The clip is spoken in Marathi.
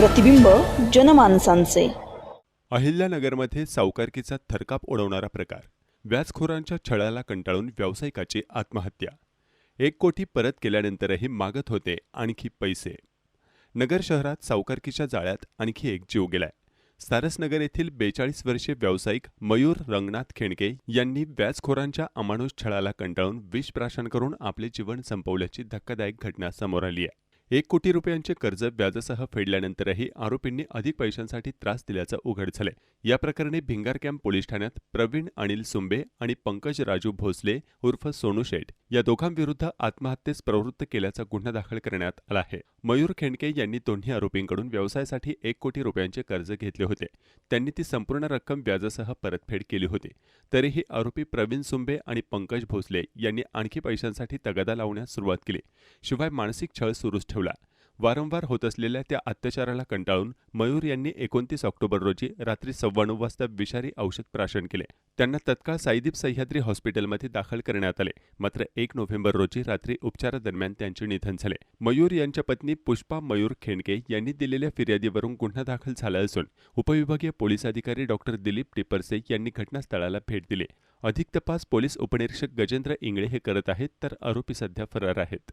प्रतिबिंब जनमानसांचे. अहिल्यानगरमध्ये सावकारकीचा थरकाप उडवणारा प्रकार. व्याजखोरांच्या छळाला कंटाळून व्यावसायिकाची आत्महत्या. एक कोटी परत केल्यानंतरही मागत होते आणखी पैसे. नगर शहरात सावकारकीच्या जाळ्यात आणखी एक जीव गेलाय. सारसनगर येथील बेचाळीस वर्षीय व्यावसायिक मयूर रंगनाथ खेणके यांनी व्याजखोरांच्या अमानुष छळाला कंटाळून विष प्राशन करून आपले जीवन संपवल्याची धक्कादायक घटना समोर आली आहे. एक कोटी रुपयांचे कर्ज व्याजासह फेडल्यानंतरही आरोपींनी अधिक पैशांसाठी त्रास दिल्याचं उघड झालंय. या प्रकरणी भिंगार कॅम्प पोलीस ठाण्यात प्रवीण अनिल सुंबे आणि पंकज राजू भोसले उर्फ सोनू शेठ या दोघांविरुद्ध आत्महत्येस प्रवृत्त केल्याचा गुन्हा दाखल करण्यात आला आहे. मयूर खेंडके यांनी दोन्ही आरोपींकडून व्यवसायासाठी एक कोटी रुपयांचे कर्ज घेतले होते. त्यांनी ती संपूर्ण रक्कम व्याजासह परतफेड केली होती. तरीही आरोपी प्रवीण सुंबे आणि पंकज भोसले यांनी आणखी पैशांसाठी तगादा लावण्यास सुरुवात केली. शिवाय मानसिक छळ सुरूच ठेवला. वारंवार होत असलेल्या त्या अत्याचाराला कंटाळून मयूर यांनी एकोणतीस ऑक्टोबर रोजी रात्री सव्वाण्णव वाजता विषारी औषध प्राशन केले. त्यांना तत्काळ साईदीप सह्याद्री हॉस्पिटलमध्ये दाखल करण्यात आले. मात्र एक नोव्हेंबर रोजी रात्री उपचारादरम्यान त्यांचे निधन झाले. मयूर यांच्या पत्नी पुष्पा मयूर खेंडके यांनी दिलेल्या फिर्यादीवरून गुन्हा दाखल झाला असून उपविभागीय पोलीस अधिकारी डॉक्टर दिलीप टिपरसे यांनी घटनास्थळाला भेट दिली. अधिक तपास पोलीस उपनिरीक्षक गजेंद्र इंगळे हे करत आहेत तर आरोपी सध्या फरार आहेत.